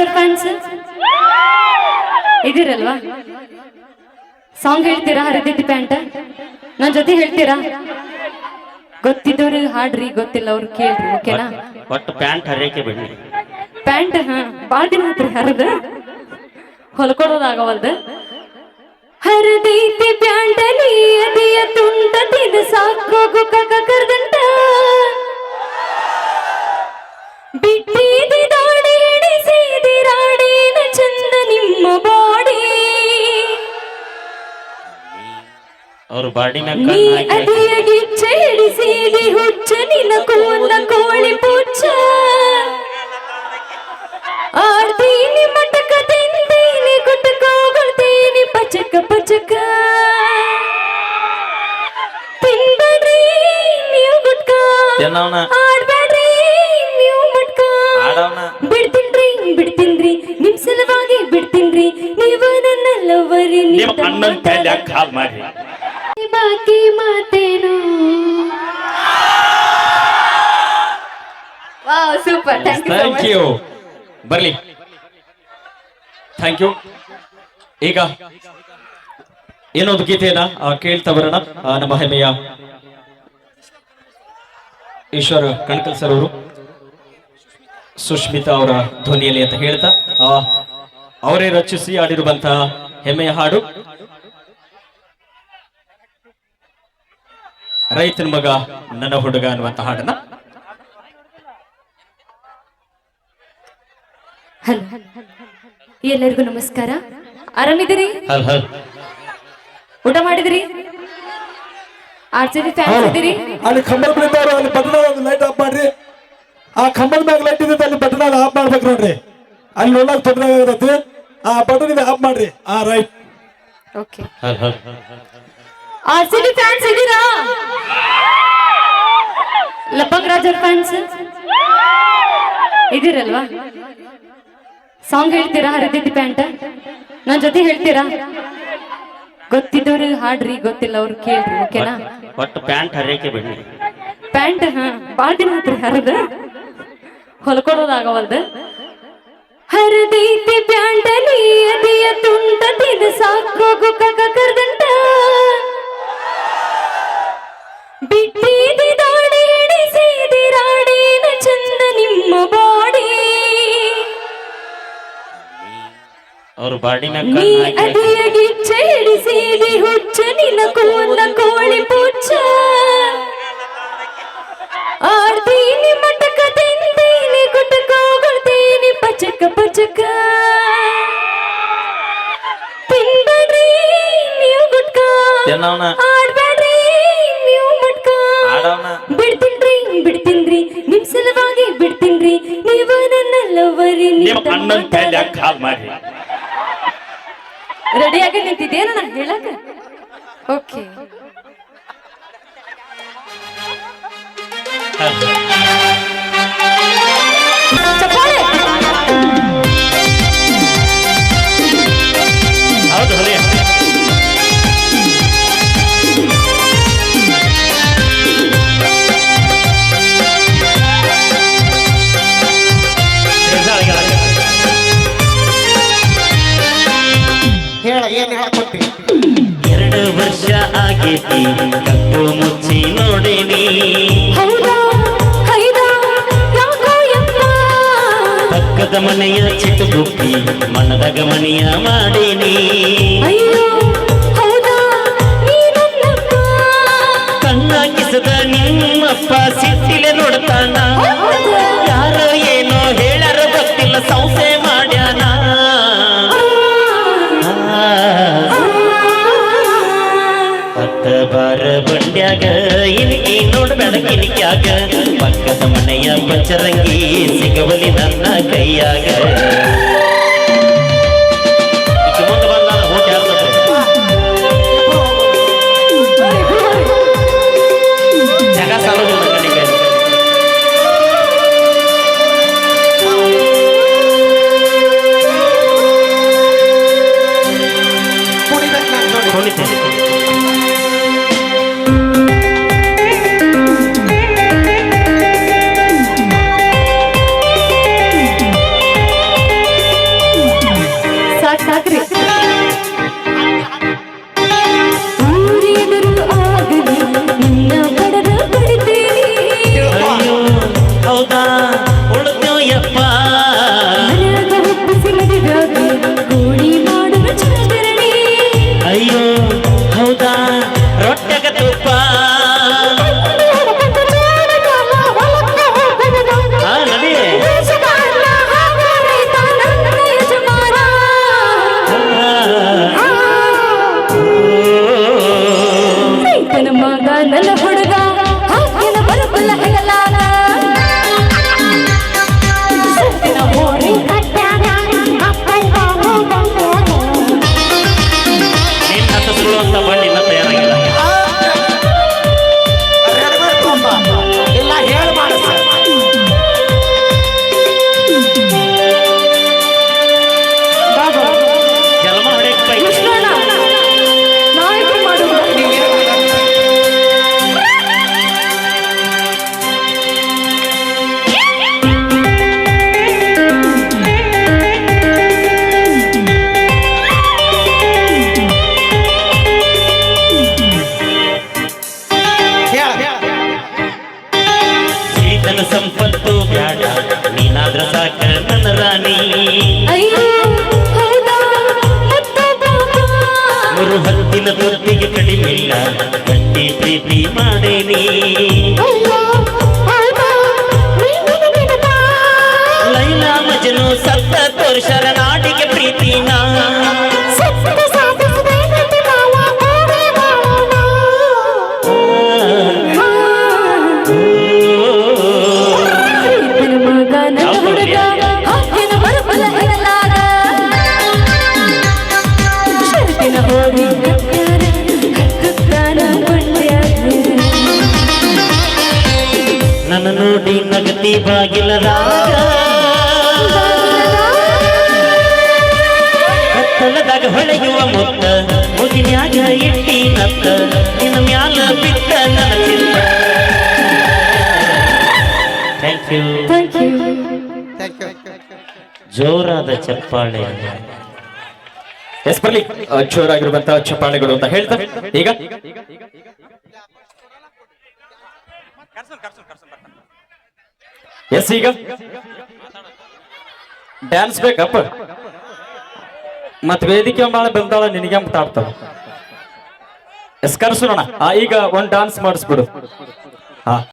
ಅವ್ರ fans ಇದಿರಲ್ವಾ song ಹೇಳ್ತೀರಾ? ಹರಿದಿದ್ದಿ ಪ್ಯಾಂಟ್ ನನ್ ಜೊತೆ ಹೇಳ್ತೀರಾ? ಗೊತ್ತಿದ್ದವ್ರು ಹಾಡ್ರಿ ಗೊತ್ತಿಲ್ಲ ಅವ್ರು ಕೇಳ್ರಿ ಓಕೆನಾ? ಒಟ್ಟು ಪ್ಯಾಂಟ್ ಹರಿಯಕ್ಕೆ ಪ್ಯಾಂಟ್ ಹಾ ಬಾಳ ದಿನ ಆತ್ರಿ ಹರಿದ. ಹೊಲ್ಕೊಡೋದಾಗವಲ್ದು. ಹರಿದೈತಿ ಪ್ಯಾಂಟ್ ನೀ ಅದಿಯ ತುಂಟ ತಿದ ಸಾಕೋಗು ಕಕ ಕರ್ದಂಟ. ಅವ್ರ ಬಾಡಿನ ಹುಚ್ಚ ನಿನ್ನ ಕೋಳಿ ಪುಚ್ಚ. ಆಡ್ತೀನಿ ಮಟಕ ತಿಂತೀನಿ ಗುಟ್ಟಕೋಗೊಳ್ತೀನಿ ಪಚಕ ಪಚಕ. ತಿನ್ಬೇಡ್ರಿ ನೀವು ಗುಟ್ಕ. ಆಡ್ಬೇಡ್ರಿ ನೀವು ಮಟ್ಕ. ಬಿಡ್ತೀನ್ರಿ ಬಿಡ್ತೀನ್ರಿ ನಿಮ್ ಸಲುವಾಗಿ ಬಿಡ್ತೀನ್ರಿ. ನೀವು ನನ್ನ ಲವರಿ ನಿಮ್ಮ ಅಣ್ಣನ ಕೈಲಿ ಕಾಲ್ ಮಾಡಿ ಬಾಕಿ ಮಾತೇನು? ವಾವ್ ಸೂಪರ್ ಥ್ಯಾಂಕ್ ಯು ಬರ್ಲಿ. ಥ್ಯಾಂಕ್ ಯು ಈಗ ಏನೊಂದು ಗೀತೆಯನ್ನ ಕೇಳ್ತಾ ಬರೋಣ. ನಮ್ಮ ಹೆಮ್ಮೆಯ ಈಶ್ವರ ಕಣಕಲ್ ಸರ್ ಅವರು ಸುಷ್ಮಿತಾ ಅವರ ಧ್ವನಿಯಲ್ಲಿ ಅಂತ ಹೇಳ್ತಾ ಆ, ಅವರೇ ರಚಿಸಿ ಆಡಿರುವಂತಹ ಹೆಮ್ಮೆಯ ಹಾಡು. ರೈತನ ಮಗ ನನ್ನ ಹುಡುಗ ಅನ್ನುವಂತ ಹಾಡನ್ನ. ಹಲೋ. ಎಲ್ಲರಿಗೂ ನಮಸ್ಕಾರ. ಆರಾಮಿದ್ದೀರಿ? ಹಲ್ ಹಲ್. ಊಟ ಮಾಡಿದಿರಿ? ಆರ್ ಸಿ ಬಿ ಫ್ಯಾನ್ಸ್ ಇದ್ದೀರಿ? ಅಲ್ಲಿ ಕಂಬಲ್ ಬಿಡ್ತಾರ ಅಲ್ಲಿ ಬಟನ್ ಒಂದು ಲೈಟ್ ಆಫ್ ಮಾಡ್ರಿ. ಆ ಕಂಬಲ್ ಮ್ಯಾಗ ಲೈಟ್ ಇದೆ ಅಲ್ಲಿ ಬಟನ್ ಆಫ್ ಮಾಡ್ಬೇಕು ನೋಡ್ರಿ. ಅಲ್ಲಿ ನೋಡಕ್ ತೊಂದರೆ ಆಗತೈತಿ. ಆ ಬಟನ್ ಇದೆ ಆಫ್ ಮಾಡ್ರಿ. ಆ ರೈಟ್ ಓಕೆ ಹಲ್ ಹಲ್. ಆರ್ ಸಿ ಬಿ ಫ್ಯಾನ್ಸ್ ಇದ್ದೀರಾ ಲಪ್ಪಂಗರಾಜ್ ಅವ್ರ ಫ್ಯಾನ್ಸ್ ಇದಿರಲ್ವಾ ಸಾಂಗ್ ಹೇಳ್ತೀರಾ ಹರಿದಿದ್ದಿ ಪ್ಯಾಂಟ್ ನನ್ನ ಜೊತೆ ಹೇಳ್ತೀರಾ? ಗೊತ್ತಿದ್ದವ್ರು ಹಾಡ್ರಿ ಗೊತ್ತಿಲ್ಲ ಅವ್ರು ಕೇಳ್ರಿ ಓಕೆನಾ? ಒಟ್ಟು ಪ್ಯಾಂಟ್ ಹರಿಯಕ್ಕೆ ಬಿಡಿ ಪ್ಯಾಂಟ್ ಹಾ ಬಾಳ ದಿನ ಆತ್ರಿ ಹರಿದ. ಹೊಲ್ಕೊಡೋದಾಗವಲ್ದ ಹರದೈತಿ ಪ್ಯಾಂಟ್ ನೀ ಅದಿಯ ತುಂಟ ತಿದ ಸಾಕೋಗು ಕಕ ಕರ್ದಂಟ ಬಿಟ್ಟಿದಿ ದಾಡಿ ಹಿಡಿಸಿದಿ ರಾಡಿನ ಚಂದ ನಿಮ್ಮ ಬಾಡಿ ಅವ್ರ ಬಾಡಿ ಮ್ಯಾಗ ನೀ ಅದಿಯ ಗಿಚ್ಚ ಹಿಡಿಸಿದಿ ಹುಚ್ಚ ನಿನ್ನ ಕೂಲ ಕೋಳಿ ಪುಚ್ಚ. ಆಡ್ತೀನಿ ಮಟಕ ತಿಂತೀನಿ ಗುಟ್ಟಕೋಗೊಳ್ತೀನಿ ಪಚಕ ಪಚಕ. ತಿನ್ಬೇಡ್ರಿ ನೀವು ಗುಟ್ಕ. ಕೈಲಿ ಕಾಲ್ ಮಾಡಿ. ರೆಡಿಯಾಗಿ ನಿಂತಿದ್ದೇನ ನಾನು ಹೇಳಕ ಓಕೆ ಹಲ್ ಏನ್ ಹೇಳ್ಕೊಟ್ಟಿ. ಎರಡು ವರ್ಷ ಆಗೈತಿ ಕಪ್ಪು ಮುಚ್ಚಿ ನೋಡೇನಿ. ಪಕ್ಕದ ಮನೆಯ ಚಿಟ್ಟುಗುಪ್ಪಿ ಮನದಾಗ ಮನೆಯ ಮಾಡೇನಿ. ಕಣ್ಣ ಕಿಸದ ನಿಮ್ಮಪ್ಪ ಸಿಟ್ಟಿಲೆ ನೋಡ್ತಾನ? ಯಾರೋ ಏನೋ ಹೇಳಾರ ಗೊತ್ತಿಲ್ಲ ಸಂಸೆ ಮಾಡ್ಯಾನ ಕಿನಿಕ್ಯಾಗ ಪಕ್ಕದ ಮನೆಯ ಪಂಚರಂಗಿ ಸಿಗವಲಿ ನನ್ನ ಕೈಯಾಗ. ಏನು ಸಂಪತ್ತು ಬ್ಯಾಡ ನೀನಾದ್ರ ಸಾಕ ನನ್ನ ರಾಣಿ. ಮೂರು ಹತ್ತಿನ ತೊತ್ತಿಗೆ ಕಡಿಮೆಲ್ಲ ಗಟ್ಟಿ ಪ್ರೀತಿ ಮಾಡೇನಿ. ಲೈಲಾ ಮಜನು ಸತ್ತ ತೋರ್ಷರ ನನ್ನ ಹುಡುಗ ಹಕ್ಕಿನ ಬರಬಲ ಶರ್ಟಿನ ಹೋರಿ ಕೊಂಡ್ಯಾರ. ನನ್ನ ನೋಡಿ ನಗತಿ ಬಾಗಿಲದಾಗ ಕತ್ತಲದಾಗ ಹೊಳೆಯುವ ಮುತ್ತ ಮುಗಿನ್ಯಾಗ ಇಟ್ಟಿ ನತ್ತ ನಿನ್ನ ಮ್ಯಾಲ ಬಿಟ್ಟ ನನ್ನ ಚಿತ್ತ. ಥ್ಯಾಂಕ್ ಯು ಥ್ಯಾಂಕ್ ಯು ಜೋರಾದ ಚಪ್ಪಾಳೆ. ಎಸ್ ಬರ್ಲಿ. ಜೋರಾಗಿರುವಂತಹ ಚಪ್ಪಾಳೆಗಳು ಅಂತ ಹೇಳ್ತಾ. ಈಗ? ಎಸ್ ಈಗ? ಡ್ಯಾನ್ಸ್ ಬೇಕಪ್ಪ ಮತ್ ವೇದಿಕೆ ಬಾಳ ಬಂದಾಳ ನಿನಗೆ ಮಾತಾಡ್ತಾವ ಎಸ್ ಕರ್ಸೋಣ ಆ ಈಗ ಒಂದ್ ಡಾನ್ಸ್ ಮಾಡಿಸ್ಬಿಡು. ಹಾ.